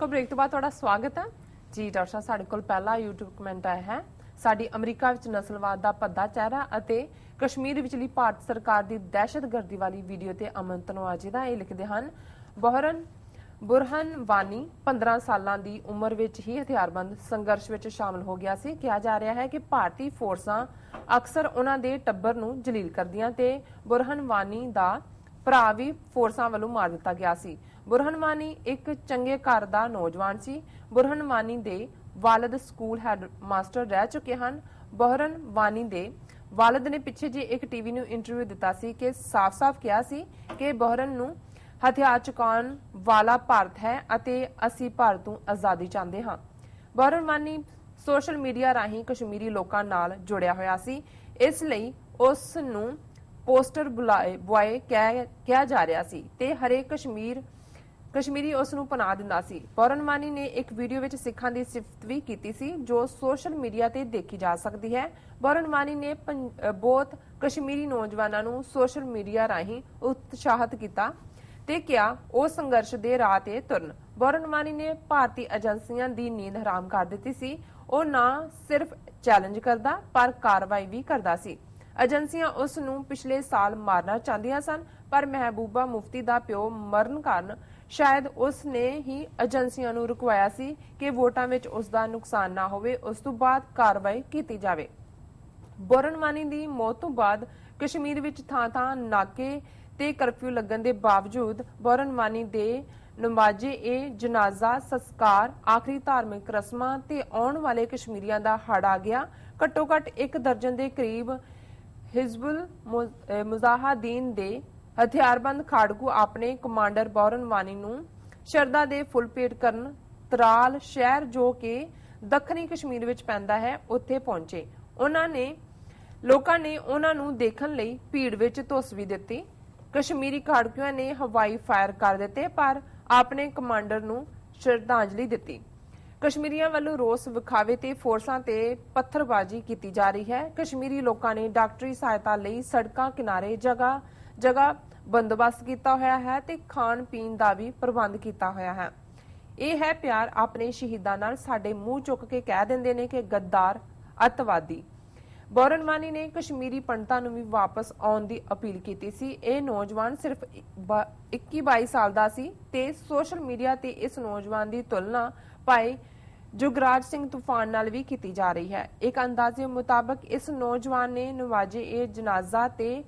ਕੋ ਬ੍ਰੇਕ ਤੋਂ ਬਾਅਦ ਤੁਹਾਡਾ ਸਵਾਗਤ ਹੈ। ਜੀ, ਡਾਕਟਰ ਸਾਹਿਬ, ਸਾਡੇ ਕੋਲ ਪਹਿਲਾ YouTube ਕਮੈਂਟ ਆਇਆ ਹੈ। ਸਾਡੀ ਅਮਰੀਕਾ ਵਿੱਚ ਨਸਲਵਾਦ ਦਾ ਭੱਦਾ ਚਿਹਰਾ ਅਤੇ ਕਸ਼ਮੀਰ ਵਿਚਲੀ ਭਾਰਤ ਸਰਕਾਰ ਦੀ ਦਹਿਸ਼ਤਗਰਦੀ ਵਾਲੀ ਵੀਡੀਓ ਤੇ ਅਮਨ ਤਨਵਾਜੀ ਦਾ ਇਹ ਲਿਖਦੇ ਹਨ, ਬਹਰਨ ਬੁਰਹਨ ਵਾਨੀ 15 ਸਾਲਾਂ ਦੀ ਉਮਰ ਵਿੱਚ ਹੀ ਹਥਿਆਰਬੰਦ ਸੰਘਰਸ਼ ਵਿੱਚ ਸ਼ਾਮਲ ਹੋ ਗਿਆ ਸੀ। ਕਿਹਾ ਜਾ ਰਿਹਾ ਹੈ ਕਿ ਭਾਰਤੀ ਫੋਰਸਾਂ ਅਕਸਰ ਉਹਨਾਂ ਦੇ ਟੱਬਰ ਨੂੰ ਜਲੀਲ ਕਰਦੀਆਂ ਤੇ ਬੁਰਹਨ ਵਾਨੀ ਦਾ ਭਰਾ ਵੀ ਫੋਰਸਾਂ ਵੱਲੋਂ ਮਾਰ ਦਿੱਤਾ ਗਿਆ ਸੀ। ਬੁਰਹਨ ਵਾਨੀ ਇੱਕ ਚੰਗੇ ਘਰ ਦਾ ਨੌਜਵਾਨ ਸੀ। ਬੁਰਹਨ ਵਾਨੀ ਦੇ ਵਾਲਦ ਸਕੂਲ ਹੈਡ ਮਾਸਟਰ ਰਹਿ ਚੁੱਕੇ ਹਨ। ਬੁਰਹਨ ਵਾਨੀ ਦੇ ਵਾਲਦ ਨੇ ਪਿੱਛੇ ਜੇ ਇੱਕ ਟੀਵੀ ਨੂੰ ਇੰਟਰਵਿਊ ਦਿੱਤਾ ਸੀ ਕਿ ਸਾਫ਼-ਸਾਫ਼ ਕਿਹਾ ਸੀ ਕਿ ਬੁਰਹਨ ਨੂੰ ਹਥਿਆਰ ਚੁਕਾਉਣ ਵਾਲਾ ਭਾਰਤ ਹੈ ਅਤੇ ਅਸੀਂ ਭਾਰਤ ਤੋਂ ਆਜ਼ਾਦੀ ਚਾਹੁੰਦੇ ਹਾਂ। ਬੁਰਹਨ ਵਾਨੀ ਸੋਸ਼ਲ ਮੀਡੀਆ ਰਾਹੀਂ ਕਸ਼ਮੀਰੀ ਲੋਕਾਂ ਨਾਲ ਜੁੜਿਆ ਹੋਇਆ ਸੀ। ਇਸ ਲਈ ਉਸ ਨੂੰ ਪੋਸਟਰ ਬੁਲਾਏ ਬੁਆਏ ਕਹਿ- ਕਿਹਾ ਜਾ ਰਿਹਾ ਸੀ ਤੇ ਹਰੇਕ ਕਸ਼ਮੀਰ ਕਸ਼ਮੀਰੀ ਉਸ ਨੂੰ ਪਨਾਹ ਦਿੰਦਾ ਸੀ। ਪੌਰਨਮਾਨੀ ਨੇ ਇੱਕ ਵੀਡੀਓ ਵਿੱਚ ਸਿੱਖਾਂ ਦੀ ਸਿਫਤ ਵੀ ਕੀਤੀ ਸੀ, ਜੋ ਸੋਸ਼ਲ ਮੀਡੀਆ ਤੇ ਦੇਖੀ ਜਾ ਸਕਦੀ ਹੈ। ਪੌਰਨਮਾਨੀ ਨੇ ਬਹੁਤ ਕਸ਼ਮੀਰੀ ਨੌਜਵਾਨਾਂ ਨੂੰ ਸੋਸ਼ਲ ਮੀਡੀਆ ਰਾਹੀਂ ਉਤਸ਼ਾਹਿਤ ਕੀਤਾ ਤੇ ਕਿਹਾ, ਉਹ ਸੰਘਰਸ਼ ਦੇ ਰਾਹ ਤੇ ਤੁਰਨ। ਬੌਰਨਮਾਨੀ ਨੇ ਭਾਰਤੀ ਏਜੰਸੀਆਂ ਦੀ ਨੀਂਦ ਹਰਾਮ ਕਰ ਦਿੱਤੀ ਸੀ। ਉਹ ਨਾ ਸਿਰਫ ਚੈਲੰਜ ਕਰਦਾ, ਪਰ ਕਾਰਵਾਈ ਵੀ ਕਰਦਾ ਸੀ। ਏਜੰਸੀਆਂ ਉਸ ਨੂੰ ਪਿਛਲੇ ਸਾਲ ਮਾਰਨਾ ਚਾਹੁੰਦੀਆਂ ਸਨ, ਪਰ ਮਹਿਬੂਬਾ ਮੁਫਤੀ ਦਾ ਪਿਓ ਮਰਨ ਕਾਰਨ ਸ਼ਾਇਦ ਉਸ ਨੇ ਹੀ ਏਜੰਸੀਆਂ ਨੂੰ ਰੁਕਵਾਇਆ ਸੀ ਕਿ ਵੋਟਾਂ ਵਿੱਚ ਉਸ ਦਾ ਨੁਕਸਾਨ ਨਾ ਹੋਵੇ, ਉਸ ਤੋਂ ਬਾਅਦ ਕਾਰਵਾਈ ਕੀਤੀ ਜਾਵੇ। ਬੋਰਨਮਾਨੀ ਦੀ ਮੌਤ ਤੋਂ ਬਾਅਦ ਕਸ਼ਮੀਰ ਵਿੱਚ ਥਾਂ-ਥਾਂ ਨਾਕੇ ਤੇ ਕਰਫਿਊ ਲੱਗਣ ਦੇ ਬਾਵਜੂਦ ਬੋਰਨਵਾਨੀ ਦੇ ਨਮਾਜ਼ੇ ਇਹ ਜਨਾਜ਼ਾ, ਸੰਸਕਾਰ, ਆਖਰੀ ਧਾਰਮਿਕ ਰਸਮਾਂ ਤੇ ਆਉਣ ਵਾਲੇ ਕਸ਼ਮੀਰੀਆਂ ਦਾ ਹੜ ਆ ਗਿਆ। ਘੱਟੋ ਘੱਟ ਇੱਕ ਦਰਜਨ ਦੇ ਕਰੀਬ ਹਿਜ਼ਬੁਲ ਮੁਜ਼ਾਹਦੀਨ ਦੇ ਹਥਿਆਰਬੰਦ ਖਾੜਕੂ ਆਪਣੇ ਕਮਾਂਡਰ ਬੌਰਨਵਾਨੀ ਨੂੰ ਸ਼ਰਦਾ ਦੇ ਫੁੱਲ ਭੇਟ ਕਰਨ ਤਰਾਲ ਸ਼ਹਿਰ ਜੋ ਕਿ ਦੱਖਣੀ ਕਸ਼ਮੀਰ ਵਿੱਚ ਪੈਂਦਾ ਹੈ, ਉੱਥੇ ਪਹੁੰਚੇ। ਉਹਨਾਂ ਨੇ, ਲੋਕਾਂ ਨੇ ਉਹਨਾਂ ਨੂੰ ਦੇਖਣ ਲਈ ਭੀੜ ਵਿੱਚ ਧੁੱਸ ਵੀ ਦਿੱਤੀ। ਕਸ਼ਮੀਰੀ ਖਾੜਕੂਆਂ ਨੇ ਹਵਾਈ ਫਾਇਰ ਕਰ ਦਿੱਤੇ, ਪਰ ਆਪਣੇ ਕਮਾਂਡਰ ਨੂੰ ਸ਼ਰਧਾਂਜਲੀ ਦਿੱਤੀ। ਕਸ਼ਮੀਰੀਆਂ ਵੱਲੋਂ ਰੋਸ ਵਿਖਾਵੇ ਤੇ ਫੋਰਸਾਂ ਤੇ ਪੱਥਰਬਾਜ਼ੀ ਕੀਤੀ ਜਾ ਰਹੀ ਹੈ। ਕਸ਼ਮੀਰੀ ਲੋਕਾਂ ਨੇ ਡਾਕਟਰੀ ਸਹਾਇਤਾ ਲਈ ਸੜਕਾਂ, ਕਿਨਾਰੇ, ਜਗ੍ਹਾ ਜਗ੍ਹਾ ਬੰਦੋਬਸਤ ਕੀਤਾ ਹੋਇਆ ਹੈ ਤੇ ਖਾਣ ਪੀਣ ਦਾ ਵੀ ਪ੍ਰਬੰਧ ਕੀਤਾ ਹੋਇਆ ਹੈ। ਇਹ ਹੈ ਪਿਆਰ ਆਪਣੇ ਸ਼ਹੀਦਾਂ ਨਾਲ ਸਾਡੇ ਮੂੰਹ ਚੁੱਕ ਕੇ ਕਹਿ ਦਿੰਦੇ ਨੇ ਕਿ ਗੱਦਾਰ, ਅੱਤਵਾਦੀ। ਬੌਰਨਮਾਨੀ ਨੇ ਕਸ਼ਮੀਰੀ ਪੰਡਤਾਂ ਨੂੰ ਵੀ ਵਾਪਸ ਆਉਣ ਦੀ ਅਪੀਲ ਕੀਤੀ ਸੀ। ਇਹ ਨੌਜਵਾਨ ਸਿਰਫ 21-22 ਸਾਲ ਦਾ ਸੀ ਤੇ ਸੋਸ਼ਲ ਮੀਡੀਆ ਤੇ ਇਸ ਨੌਜਵਾਨ ਦੀ ਤੁਲਨਾ ਭਾਈ ਜੁਗਰਾਜ ਸਿੰਘ ਤੂਫਾਨ ਨਾਲ ਵੀ ਕੀਤੀ ਜਾ ਰਹੀ ਹੈ। ਇੱਕ ਅੰਦਾਜ਼ੇ ਮੁਤਾਬਕ ਇਸ ਨੌਜਵਾਨ ਨੇ ਨਵਾਜੇ ਇਹ ਜਨਾਜ਼ਾ ਤੇ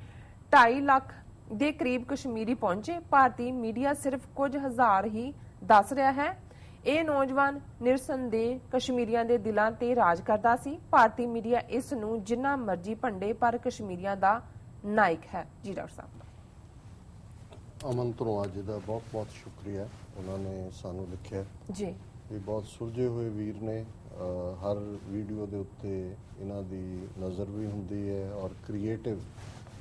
2.5 ਲੱਖ ਦੇ ਕਰੀਬ ਕਸ਼ਮੀਰੀ ਪਹੁੰਚੇ। ਭਾਰਤੀ ਮੀਡੀਆ ਸਿਰਫ ਕੁਝ ਹਜ਼ਾਰ ਹੀ ਦੱਸ ਰਿਹਾ ਹੈ। ਇਹ ਨੌਜਵਾਨ ਨਿਰਸੰਦੇਹ ਕਸ਼ਮੀਰੀਆਂ ਦੇ ਦਿਲਾਂ ਤੇ ਰਾਜ ਕਰਦਾ ਸੀ। ਭਾਰਤੀ ਮੀਡੀਆ ਇਸ ਨੂੰ ਜਿੰਨਾ ਮਰਜ਼ੀ ਭੰਡੇ ਪਰ ਕਸ਼ਮੀਰੀਆਂ ਦਾ ਨਾਇਕ ਹੈ। ਜੀ ਡਾਕਟਰ ਸਾਹਿਬ। ਅਮਨ ਧਰੋਆ ਜੀ ਦਾ ਬਹੁਤ ਬਹੁਤ ਸ਼ੁਕਰੀਆ। ਉਹਨਾਂ ਨੇ ਸਾਨੂੰ ਲਿਖਿਆ। ਜੀ। ਇਹ ਬਹੁਤ ਸੁਲਝੇ ਹੋਏ ਵੀਰ ਨੇ। ਹਰ ਵੀਡੀਓ ਦੇ ਉੱਤੇ ਇਹਨਾਂ ਦੀ ਨਜ਼ਰ ਵੀ ਹੁੰਦੀ ਹੈ ਔਰ ਕ੍ਰੀਏਟਿਵ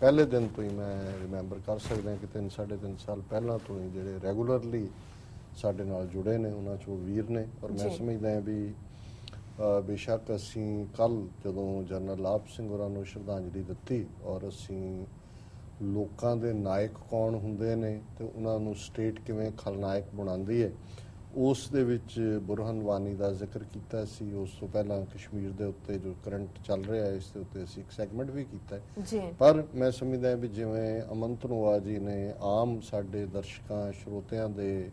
ਪਹਿਲੇ ਦਿਨ ਤੋਂ ਹੀ ਮੈਂ ਰਿਮੈਂਬਰ ਕਰ ਸਕਦਾ ਕਿ ਤਿੰਨ ਸਾਢੇ ਤਿੰਨ ਸਾਲ ਪਹਿਲਾਂ ਤੋਂ ਹੀ ਜਿਹੜੇ ਰੈਗੂਲਰਲੀ ਸਾਡੇ ਨਾਲ ਜੁੜੇ ਨੇ ਉਹਨਾਂ ਚੋਂ ਵੀਰ ਨੇ ਔਰ ਮੈਂ। ਸਮਝਦਾ ਹਾਂ ਵੀ ਬੇਸ਼ੱਕ ਅਸੀਂ ਕੱਲ ਜਦੋਂ ਜਨਰਲ ਲਾਭ ਸਿੰਘ ਹੋਰਾਂ ਨੂੰ ਸ਼ਰਧਾਂਜਲੀ ਦਿੱਤੀ ਔਰ ਅਸੀਂ ਲੋਕਾਂ ਦੇ ਨਾਇਕ ਕੌਣ ਹੁੰਦੇ ਨੇ ਤੇ ਉਹਨਾਂ ਨੂੰ ਸਟੇਟ ਕਿਵੇਂ ਖਲਨਾਇਕ ਬਣਾਉਂਦੀ ਹੈ ਉਸ ਦੇ ਵਿੱਚ ਬੁਰਹਨ ਵਾਨੀ ਦਾ ਜ਼ਿਕਰ ਕੀਤਾ ਸੀ। ਉਸ ਤੋਂ ਪਹਿਲਾਂ ਕਸ਼ਮੀਰ ਦੇ ਉੱਤੇ ਜੋ ਕਰੰਟ ਚੱਲ ਰਿਹਾ ਹੈ ਇਸ ਦੇ ਉੱਤੇ ਅਸੀਂ ਇੱਕ ਸੈਗਮੈਂਟ ਵੀ ਕੀਤਾ ਹੈ। ਜੀ। ਪਰ ਮੈਂ ਸਮਝਦਾ ਵੀ ਜਿਵੇਂ ਅਮਨਤ ਨੋਆ ਜੀ ਨੇ ਆਮ ਸਾਡੇ ਦਰਸ਼ਕਾਂ ਸਰੋਤਿਆਂ ਦੇ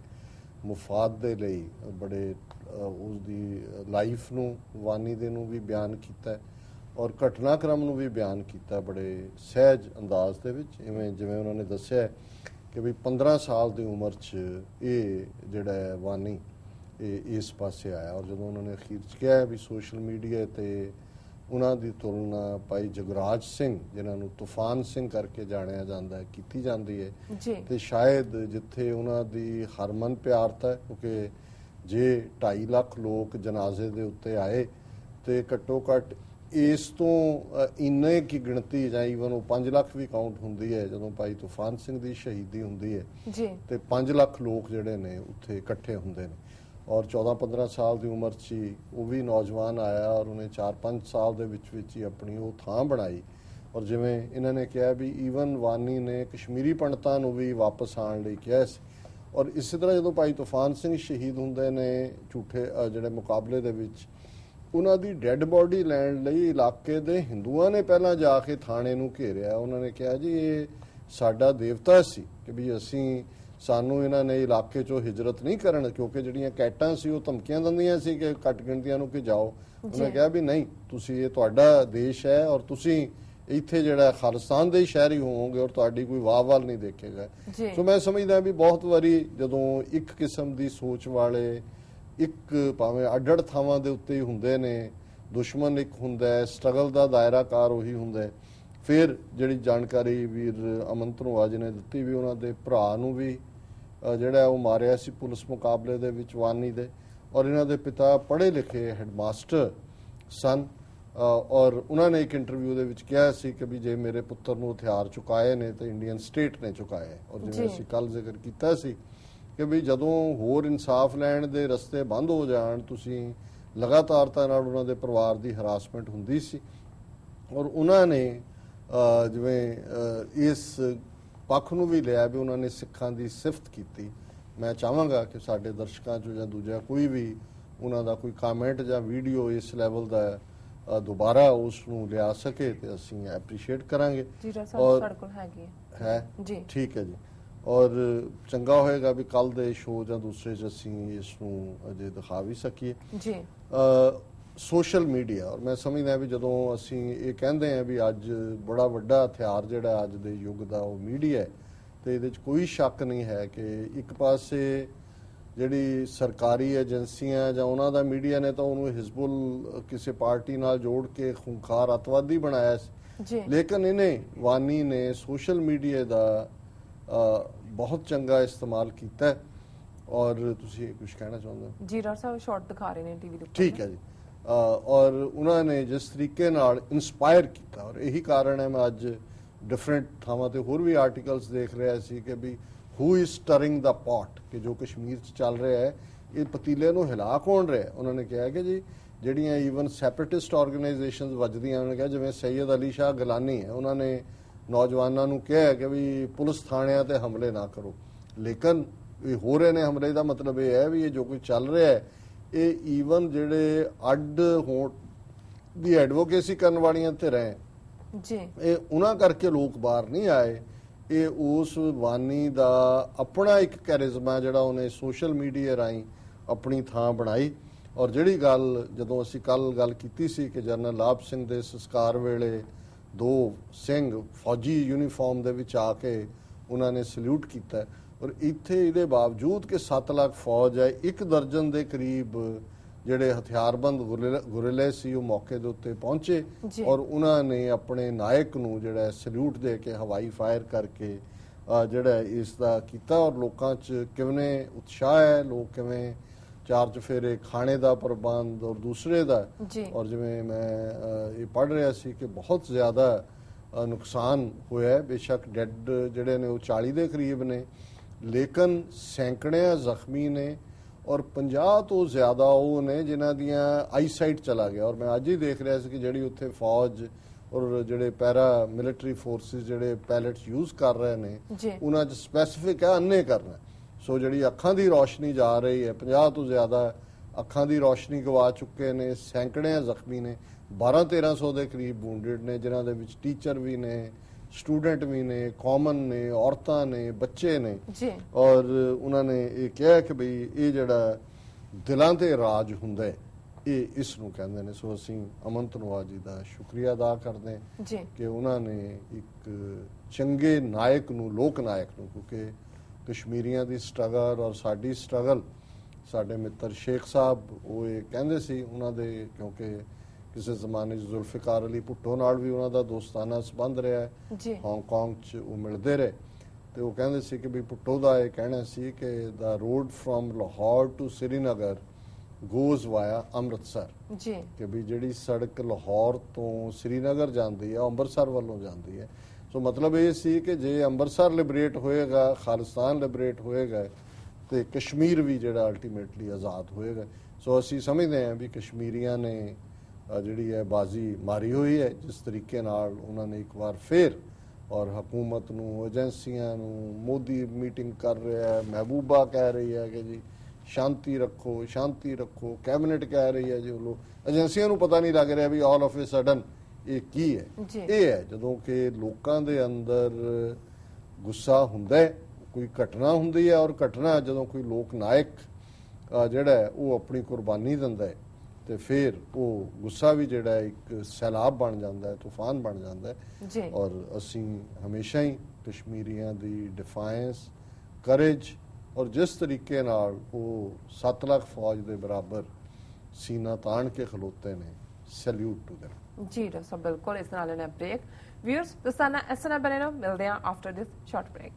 ਮੁਫਾਦ ਦੇ ਲਈ ਬੜੇ ਉਸ ਦੀ ਲਾਈਫ ਨੂੰ ਵਾਨੀ ਦੇ ਨੂੰ ਵੀ ਬਿਆਨ ਕੀਤਾ ਹੈ ਔਰ ਘਟਨਾਕ੍ਰਮ ਨੂੰ ਵੀ ਬਿਆਨ ਕੀਤਾ ਬੜੇ ਸਹਿਜ ਅੰਦਾਜ਼ ਦੇ ਵਿੱਚ। ਇਵੇਂ ਜਿਵੇਂ ਉਹਨਾਂ ਨੇ ਦੱਸਿਆ ਕਿ ਵੀ 15 ਸਾਲ ਦੀ ਉਮਰ 'ਚ ਇਹ ਜਿਹੜਾ ਹੈ ਵਾਨੀ ਇਹ ਇਸ ਪਾਸੇ ਆਇਆ ਔਰ ਜਦੋਂ ਉਹਨਾਂ ਨੇ ਅਖੀਰ 'ਚ ਕਿਹਾ ਵੀ ਸੋਸ਼ਲ ਮੀਡੀਆ ਤੇ ਉਹਨਾਂ ਦੀ ਤੁਲਨਾ ਭਾਈ ਜਗਰਾਜ ਸਿੰਘ ਜਿਨ੍ਹਾਂ ਨੂੰ ਤੂਫਾਨ ਸਿੰਘ ਕਰਕੇ ਜਾਣਿਆ ਜਾਂਦਾ ਹੈ ਕੀਤੀ ਜਾਂਦੀ ਹੈ ਤੇ ਸ਼ਾਇਦ ਜਿੱਥੇ ਉਹਨਾਂ ਦੀ ਹਰਮਨ ਪਿਆਰਤਾ ਕਿਉਂਕਿ ਜੇ 2.5 ਲੱਖ ਲੋਕ ਜਨਾਜ਼ੇ ਦੇ ਉੱਤੇ ਆਏ ਤੇ ਘੱਟੋ ਘੱਟ ਇਸ ਤੋਂ ਇੰਨੇ ਕੀ ਗਿਣਤੀ ਜਾਂ ਈਵਨ ਉਹ 5 ਲੱਖ ਵੀ ਕਾਊਂਟ ਹੁੰਦੀ ਹੈ ਜਦੋਂ ਭਾਈ ਤੂਫਾਨ ਸਿੰਘ ਦੀ ਸ਼ਹੀਦੀ ਹੁੰਦੀ ਹੈ ਜੀ। ਤੇ 5 ਲੱਖ ਲੋਕ ਜਿਹੜੇ ਨੇ ਉੱਥੇ ਇਕੱਠੇ ਹੁੰਦੇ ਨੇ। ਔਰ 14-15 ਸਾਲ ਦੀ ਉਮਰ 'ਚ ਉਹ ਵੀ ਨੌਜਵਾਨ ਆਇਆ ਔਰ ਉਹਨੇ 4-5 ਸਾਲ ਦੇ ਵਿੱਚ ਵਿੱਚ ਹੀ ਆਪਣੀ ਉਹ ਥਾਂ ਬਣਾਈ। ਔਰ ਜਿਵੇਂ ਇਹਨਾਂ ਨੇ ਕਿਹਾ ਵੀ ਈਵਨ ਵਾਨੀ ਨੇ ਕਸ਼ਮੀਰੀ ਪੰਡਤਾਂ ਨੂੰ ਵੀ ਵਾਪਸ ਆਉਣ ਲਈ ਕਿਹਾ ਸੀ। ਔਰ ਇਸੇ ਤਰ੍ਹਾਂ ਜਦੋਂ ਭਾਈ ਤੂਫਾਨ ਸਿੰਘ ਸ਼ਹੀਦ ਹੁੰਦੇ ਨੇ ਝੂਠੇ ਜਿਹੜੇ ਮੁਕਾਬਲੇ ਦੇ ਵਿੱਚ ਉਹਨਾਂ ਦੀ ਡੈੱਡ ਬੋਡੀ ਲੈਣ ਲਈ ਇਲਾਕੇ ਦੇ ਹਿੰਦੂਆਂ ਨੇ ਪਹਿਲਾਂ ਜਾ ਕੇ ਥਾਣੇ ਨੂੰ ਘੇਰਿਆ। ਉਹਨਾਂ ਨੇ ਕਿਹਾ ਜੀ ਇਹ ਸਾਡਾ ਦੇਵਤਾ ਸੀ ਕਿ ਵੀ ਅਸੀਂ ਸਾਨੂੰ ਇਹਨਾਂ ਨੇ ਇਲਾਕੇ ਚੋਂ ਹਿਜਰਤ ਨਹੀਂ ਕਰਨ ਕਿਉਂਕਿ ਜਿਹੜੀਆਂ ਕੈਟਾਂ ਸੀ ਉਹ ਧਮਕੀਆਂ ਦਿੰਦੀਆਂ ਸੀ ਕਿ ਘੱਟ ਗਿਣਤੀਆਂ ਨੂੰ ਕਿ ਜਾਓ। ਉਹਨੇ ਕਿਹਾ ਵੀ ਨਹੀਂ ਤੁਸੀਂ ਇਹ ਤੁਹਾਡਾ ਦੇਸ਼ ਹੈ ਔਰ ਤੁਸੀਂ ਇੱਥੇ ਜਿਹੜਾ ਖਾਲਿਸਤਾਨ ਦੇ ਸ਼ਹਿਰੀ ਹੋਵੋਗੇ ਔਰ ਤੁਹਾਡੀ ਕੋਈ ਵਾਹ-ਵਾਲ ਨਹੀਂ ਦੇਖੇਗਾ। ਸੋ ਮੈਂ ਸਮਝਦਾ ਵੀ ਬਹੁਤ ਵਾਰੀ ਜਦੋਂ ਇੱਕ ਕਿਸਮ ਦੀ ਸੋਚ ਵਾਲੇ ਇੱਕ ਭਾਵੇਂ ਅੱਡੜ ਥਾਵਾਂ ਦੇ ਉੱਤੇ ਹੀ ਹੁੰਦੇ ਨੇ ਦੁਸ਼ਮਣ ਇੱਕ ਹੁੰਦਾ ਹੈ ਸਟਰਗਲ ਦਾ ਦਾਇਰਾਕਾਰ ਉਹੀ ਹੁੰਦਾ ਹੈ ਫਿਰ ਜਿਹੜੀ ਜਾਣਕਾਰੀ ਵੀਰ ਅਮਨਤ ਨਵਾਜ ਨੇ ਦਿੱਤੀ ਵੀ ਉਹਨਾਂ ਦੇ ਭਰਾ ਨੂੰ ਵੀ ਜਿਹੜਾ ਉਹ ਮਾਰਿਆ ਸੀ ਪੁਲਿਸ ਮੁਕਾਬਲੇ ਦੇ ਵਿੱਚ ਵਾਨੀ ਦੇ ਔਰ ਇਹਨਾਂ ਦੇ ਪਿਤਾ ਪੜ੍ਹੇ ਲਿਖੇ ਹੈਡਮਾਸਟਰ ਸਨ ਔਰ ਉਹਨਾਂ ਨੇ ਇੱਕ ਇੰਟਰਵਿਊ ਦੇ ਵਿੱਚ ਕਿਹਾ ਸੀ ਕਿ ਵੀ ਜੇ ਮੇਰੇ ਪੁੱਤਰ ਨੂੰ ਹਥਿਆਰ ਚੁਕਾਏ ਨੇ ਤਾਂ ਇੰਡੀਅਨ ਸਟੇਟ ਨੇ ਚੁਕਾਏ। ਔਰ। ਜਿਵੇਂ ਅਸੀਂ ਕੱਲ ਜ਼ਿਕਰ ਕੀਤਾ ਸੀ ਕਿ ਵੀ ਜਦੋਂ ਹੋਰ ਇਨਸਾਫ ਲੈਣ ਦੇ ਰਸਤੇ ਬੰਦ ਹੋ ਜਾਣ ਤੁਸੀਂ ਲਗਾਤਾਰਤਾ ਨਾਲ ਉਹਨਾਂ ਦੇ ਪਰਿਵਾਰ ਦੀ ਹਰਾਸਮੈਂਟ ਹੁੰਦੀ ਸੀ। ਔਰ ਉਹਨਾਂ ਨੇ ਜਿਵੇਂ ਇਸ ਪੱਖ ਨੂੰ ਵੀ ਲਿਆ ਵੀ ਉਹਨਾਂ ਨੇ ਸਿੱਖਾਂ ਦੀ ਸਿਫਤ ਕੀਤੀ। ਮੈਂ ਚਾਹਾਂਗਾ ਕਿ ਸਾਡੇ ਦਰਸ਼ਕਾਂ ਚੋਂ ਜਾਂ ਦੂਜਾ ਕੋਈ ਵੀ ਉਹਨਾਂ ਦਾ ਕੋਈ ਕਮੈਂਟ ਜਾਂ ਵੀਡੀਓ ਇਸ ਲੈਵਲ ਦਾ ਦੁਬਾਰਾ ਉਸ ਨੂੰ ਲਿਆ ਸਕੇ ਤੇ ਅਸੀਂ ਐਪਰੀਸ਼ੀਏਟ ਕਰਾਂਗੇ। ਜੀ ਸਾਡੇ ਕੋਲ ਹੈਗੀ ਹੈ ਹੈ? ਜੀ। ਠੀਕ ਹੈ ਜੀ। ਔਰ ਚੰਗਾ ਹੋਏਗਾ ਵੀ ਕੱਲ ਦੇ ਸ਼ੋਅ ਜਾਂ ਦੂਸਰੇ 'ਚ ਅਸੀਂ ਇਸ ਨੂੰ ਅਜੇ ਦਿਖਾ ਵੀ ਸਕੀਏ। ਜੀ। ਸੋਸ਼ਲ ਮੀਡੀਆ ਔਰ ਮੈਂ ਸਮਝਦਾ ਵੀ ਜਦੋਂ ਅਸੀਂ ਇਹ ਕਹਿੰਦੇ ਆ ਵੀ ਅੱਜ ਬੜਾ ਵੱਡਾ ਹਥਿਆਰ ਜਿਹੜਾ ਅੱਜ ਦੇ ਯੁੱਗ ਦਾ ਉਹ ਮੀਡੀਆ ਹੈ ਤੇ ਇਹਦੇ 'ਚ ਕੋਈ ਸ਼ੱਕ ਨਹੀਂ ਹੈ ਕਿ ਇੱਕ ਪਾਸੇ ਜਿਹੜੀ ਸਰਕਾਰੀ ਏਜੰਸੀਆਂ ਜਾਂ ਉਹਨਾਂ ਦਾ ਮੀਡੀਆ ਨੇ ਤਾਂ ਉਹਨੂੰ ਹਿਜ਼ਬੁਲ ਕਿਸੇ ਪਾਰਟੀ ਨਾਲ ਜੋੜ ਕੇ ਖੂੰਖਾਰ ਅਤਵਾਦੀ ਬਣਾਇਆ ਸੀ। ਜੀ। ਲੇਕਿਨ ਇਹਨੇ ਵਾਨੀ ਨੇ ਸੋਸ਼ਲ ਮੀਡੀਆ ਦਾ ਬਹੁਤ ਚੰਗਾ ਇਸਤੇਮਾਲ ਕੀਤਾ ਔਰ ਤੁਸੀਂ ਕੁਝ ਕਹਿਣਾ ਚਾਹੁੰਦੇ ਹੋ? ਜੀ ਡਾਕਟਰ ਸਾਹਿਬ ਸ਼ਾਰਟ ਦਿਖਾ ਰਹੇ ਨੇ ਟੀਵੀ ਦੇ ਠੀਕ ਹੈ ਜੀ। ਔਰ ਉਹਨਾਂ ਨੇ ਜਿਸ ਤਰੀਕੇ ਨਾਲ ਇਨਸਪਾਇਰ ਕੀਤਾ ਔਰ ਇਹੀ ਕਾਰਨ ਹੈ ਮੈਂ ਅੱਜ ਡਿਫਰੈਂਟ ਥਾਵਾਂ ਤੇ ਹੋਰ ਵੀ ਆਰਟੀਕਲਸ ਦੇਖ ਰਿਹਾ ਸੀ ਕਿ ਵੀ who is stirring the pot ਕਿ ਜੋ ਕਸ਼ਮੀਰ 'ਚ ਚੱਲ ਰਿਹਾ ਹੈ ਇਹ ਪਤੀਲੇ ਨੂੰ ਹਿਲਾ ਕੌਣ ਰਿਹਾ? ਉਹਨਾਂ ਨੇ ਕਿਹਾ ਕਿ ਜੀ ਜਿਹੜੀਆਂ ਈਵਨ ਸੈਪਰੇਟਿਸਟ ਆਰਗੇਨਾਈਜੇਸ਼ਨਸ ਵੱਜਦੀਆਂ ਉਹਨਾਂ ਨੇ ਕਿਹਾ ਜਿਵੇਂ ਸੈਯਦ ਅਲੀ ਸ਼ਾਹ ਗਲਾਨੀ ਹੈ ਉਹਨਾਂ ਨੇ ਨੌਜਵਾਨਾਂ ਨੂੰ ਕਿਹਾ ਕਿ ਵੀ ਪੁਲਿਸ ਥਾਣਿਆਂ ਤੇ ਹਮਲੇ ਨਾ ਕਰੋ। ਲੇਕਿਨ ਇਹ ਹੋ ਰਹੇ ਨੇ ਹਮਲੇ ਦਾ ਮਤਲਬ ਇਹ ਹੈ ਵੀ ਇਹ ਜੋ ਕੁਝ ਚੱਲ ਰਿਹਾ ਹੈ ਇਹ ਈਵਨ ਜਿਹੜੇ ਅੱਡ ਹੋਣ ਦੀ ਐਡਵੋਕੇਸੀ ਕਰਨ ਵਾਲੀਆਂ ਧਿਰਾਂ ਹੈ ਜੀ। ਇਹ ਉਹਨਾਂ ਕਰਕੇ ਲੋਕ ਬਾਹਰ ਨਹੀਂ ਆਏ। ਇਹ ਉਸ ਵਾਨੀ ਦਾ ਆਪਣਾ ਇੱਕ ਕੈਰਿਜ਼ਮਾ ਜਿਹੜਾ ਉਹਨੇ ਸੋਸ਼ਲ ਮੀਡੀਆ ਰਾਹੀਂ ਆਪਣੀ ਥਾਂ ਬਣਾਈ। ਔਰ ਜਿਹੜੀ ਗੱਲ ਜਦੋਂ ਅਸੀਂ ਕੱਲ ਗੱਲ ਕੀਤੀ ਸੀ ਕਿ ਜਨਰਲ ਲਾਭ ਸਿੰਘ ਦੇ ਸੰਸਕਾਰ ਵੇਲੇ ਦੋ ਸਿੰਘ ਫੌਜੀ ਯੂਨੀਫਾਰਮ ਦੇ ਵਿੱਚ ਆ ਕੇ ਉਹਨਾਂ ਨੇ ਸਲੂਟ ਕੀਤਾ। ਔਰ ਇੱਥੇ ਇਹਦੇ ਬਾਵਜੂਦ ਕਿ 7 ਲੱਖ ਫੌਜ ਹੈ ਇੱਕ ਦਰਜਨ ਦੇ ਕਰੀਬ ਜਿਹੜੇ ਹਥਿਆਰਬੰਦ ਗੁਰਿਲ- ਸੀ ਉਹ ਮੌਕੇ ਦੇ ਉੱਤੇ ਪਹੁੰਚੇ। ਔਰ ਉਹਨਾਂ ਨੇ ਆਪਣੇ ਨਾਇਕ ਨੂੰ ਜਿਹੜਾ ਸਲੂਟ ਦੇ ਕੇ ਹਵਾਈ ਫਾਇਰ ਕਰਕੇ ਜਿਹੜਾ ਇਸ ਦਾ ਕੀਤਾ। ਔਰ ਲੋਕਾਂ 'ਚ ਕਿਵੇਂ ਉਤਸ਼ਾਹ ਹੈ ਲੋਕ ਕਿਵੇਂ ਚਾਰ ਚਫੇਰੇ ਖਾਣੇ ਦਾ ਪ੍ਰਬੰਧ ਔਰ ਦੂਸਰੇ ਦਾ। ਔਰ ਜਿਵੇਂ ਮੈਂ ਇਹ ਪੜ ਰਿਹਾ ਸੀ ਕਿ ਬਹੁਤ ਜ਼ਿਆਦਾ ਨੁਕਸਾਨ ਹੋਇਆ ਹੈ। ਬੇਸ਼ੱਕ ਡੈੱਡ ਜਿਹੜੇ ਨੇ ਉਹ 40 ਦੇ ਕਰੀਬ ਨੇ। ਲੇਕਿਨ ਸੈਂਕੜਿਆਂ ਜ਼ਖਮੀ ਨੇ ਔਰ 50 ਤੋਂ ਜ਼ਿਆਦਾ ਉਹ ਨੇ ਜਿਨ੍ਹਾਂ ਦੀਆਂ ਆਈਸਾਈਟ ਚਲਾ ਗਿਆ। ਔਰ ਮੈਂ ਅੱਜ ਹੀ ਦੇਖ ਰਿਹਾ ਸੀ ਕਿ ਜਿਹੜੀ ਉੱਥੇ ਫੌਜ ਔਰ ਜਿਹੜੇ ਪੈਰਾ ਮਿਲਟਰੀ ਫੋਰਸਿਸ ਜਿਹੜੇ ਪੈਲਟਸ ਯੂਜ਼ ਕਰ ਰਹੇ ਨੇ ਉਹਨਾਂ 'ਚ ਸਪੈਸੀਫਿਕ ਹੈ ਅੰਨੇ ਕਰਨਾ। ਸੋ ਜਿਹੜੀ ਅੱਖਾਂ ਦੀ ਰੋਸ਼ਨੀ ਜਾ ਰਹੀ ਹੈ 50 ਤੋਂ ਜ਼ਿਆਦਾ ਅੱਖਾਂ ਦੀ ਰੋਸ਼ਨੀ ਗਵਾ ਚੁੱਕੇ ਨੇ ਸੈਂਕੜੇ ਜ਼ਖਮੀ ਨੇ 12 1300 ਦੇ ਕਰੀਬ ਵੂਨਡਡ ਨੇ ਜਿਨ੍ਹਾਂ ਦੇ ਵਿੱਚ ਟੀਚਰ ਵੀ ਨੇ ਸਟੂਡੈਂਟ ਵੀ ਨੇ ਕਾਮਨ ਨੇ ਔਰਤਾਂ ਨੇ ਬੱਚੇ ਨੇ। ਜੀ। ਔਰ ਉਹਨਾਂ ਨੇ ਇਹ ਕਿਹਾ ਕਿ ਭਈ ਇਹ ਜਿਹੜਾ ਦਿਲਾਂ ਤੇ ਰਾਜ ਹੁੰਦਾ ਹੈ ਇਹ ਇਸ ਨੂੰ ਕਹਿੰਦੇ ਨੇ। ਸੋ ਅਸੀਂ ਅਮਨਤ ਨਵਾਜ ਜੀ ਦਾ ਸ਼ੁਕਰੀਆ ਅਦਾ ਕਰਦੇ ਹਾਂ ਕਿ ਉਹਨਾਂ ਨੇ ਇੱਕ ਚੰਗੇ ਨਾਇਕ ਨੂੰ ਲੋਕ ਨਾਇਕ ਨੂੰ ਕਿਉਂਕਿ ਕਸ਼ਮੀਰੀਆਂ ਦੀ ਸਟਰਗਲ ਔਰ ਸਾਡੀ ਸਟਰਗਲ ਸਾਡੇ ਮਿੱਤਰ ਸ਼ੇਖ ਸਾਹਿਬ ਉਹ ਇਹ ਕਹਿੰਦੇ ਸੀ ਉਹਨਾਂ ਦੇ ਕਿਉਂਕਿ ਕਿਸੇ ਜ਼ਮਾਨੇ 'ਚ ਜ਼ੁਲਫਿਕਾਰ ਅਲੀ ਭੁੱਟੋ ਨਾਲ ਵੀ ਉਹਨਾਂ ਦਾ ਦੋਸਤਾਨਾ ਸੰਬੰਧ ਰਿਹਾ ਹੈ ਹਾਂਗਕਾਂਗ 'ਚ ਉਹ ਮਿਲਦੇ ਰਹੇ। ਤੇ ਉਹ ਕਹਿੰਦੇ ਸੀ ਕਿ ਵੀ ਭੁੱਟੋ ਦਾ ਇਹ ਕਹਿਣਾ ਸੀ ਕਿ the road from Lahore to Srinagar goes via Amritsar. ਜੀ। ਕਿ ਵੀ ਜਿਹੜੀ ਸੜਕ ਲਾਹੌਰ ਤੋਂ ਸ੍ਰੀਨਗਰ ਜਾਂਦੀ ਹੈ ਅੰਮ੍ਰਿਤਸਰ ਵੱਲੋਂ ਜਾਂਦੀ ਹੈ ਸੋ ਮਤਲਬ ਇਹ ਸੀ ਕਿ ਜੇ ਅੰਮ੍ਰਿਤਸਰ ਲਿਬਰੇਟ ਹੋਏਗਾ, ਖਾਲਿਸਤਾਨ ਲਿਬਰੇਟ ਹੋਏਗਾ ਤੇ ਕਸ਼ਮੀਰ ਵੀ ਜਿਹੜਾ ਅਲਟੀਮੇਟਲੀ ਆਜ਼ਾਦ ਹੋਏਗਾ। ਸੋ ਅਸੀਂ ਸਮਝਦੇ ਹਾਂ ਵੀ ਕਸ਼ਮੀਰੀਆਂ ਨੇ ਜਿਹੜੀ ਹੈ ਬਾਜ਼ੀ ਮਾਰੀ ਹੋਈ ਹੈ, ਜਿਸ ਤਰੀਕੇ ਨਾਲ ਉਹਨਾਂ ਨੇ ਇੱਕ ਵਾਰ ਫੇਰ ਔਰ ਹਕੂਮਤ ਨੂੰ, ਏਜੰਸੀਆਂ ਨੂੰ, ਮੋਦੀ ਮੀਟਿੰਗ ਕਰ ਰਿਹਾ ਹੈ, ਮਹਿਬੂਬਾ ਕਹਿ ਰਹੀ ਹੈ ਕਿ ਜੀ, ਸ਼ਾਂਤੀ ਰੱਖੋ ਸ਼ਾਂਤੀ ਰੱਖੋ, ਕੈਬਨਿਟ ਕਹਿ ਰਹੀ ਹੈ ਜੀ ਉਹ ਏਜੰਸੀਆਂ ਨੂੰ ਪਤਾ ਨਹੀਂ ਲੱਗ ਰਿਹਾ ਵੀ ਆਲ ਆਫ ਅ ਸਡਨ ਇਹ ਕੀ ਹੈ। ਇਹ ਹੈ ਜਦੋਂ ਕਿ ਲੋਕਾਂ ਦੇ ਅੰਦਰ ਗੁੱਸਾ ਹੁੰਦਾ ਹੈ ਕੋਈ ਘਟਨਾ ਹੁੰਦੀ ਹੈ ਔਰ ਘਟਨਾ ਜਦੋਂ ਕੋਈ ਲੋਕ ਨਾਇਕ ਜਿਹੜਾ ਉਹ ਆਪਣੀ ਕੁਰਬਾਨੀ ਦਿੰਦਾ ਹੈ ਤੇ ਫਿਰ ਉਹ ਗੁੱਸਾ ਵੀ ਜਿਹੜਾ ਇੱਕ ਸੈਲਾਬ ਬਣ ਜਾਂਦਾ ਹੈ ਤੂਫਾਨ ਬਣ ਜਾਂਦਾ ਹੈ ਜੀ। ਔਰ ਅਸੀਂ ਹਮੇਸ਼ਾ ਹੀ ਕਸ਼ਮੀਰੀਆਂ ਦੀ ਡਿਫਾਈਂਸ ਕਰੇਜ ਔਰ ਜਿਸ ਤਰੀਕੇ ਨਾਲ ਉਹ 7 ਲੱਖ ਫੌਜ ਦੇ ਬਰਾਬਰ ਸੀਨਾ ਤਾਣ ਕੇ ਖਲੋਤੇ ਨੇ ਸੈਲੂਟ ਟੂ them ਜੀ ਡਾਕਟਰ ਸਾਹਿਬ ਬਿਲਕੁਲ ਇਸ ਨਾਲ ਲੈਣਾ ਬ੍ਰੇਕ ਵਿਊਅਰਸ ਦਸਾਨਾ ਐਸਨਾ ਬਨੇਨੋ ਮਿਲਦੇ ਹਾਂ ਆਫਟਰ ਦਿਸ ਸ਼ਾਰਟ ਬ੍ਰੇਕ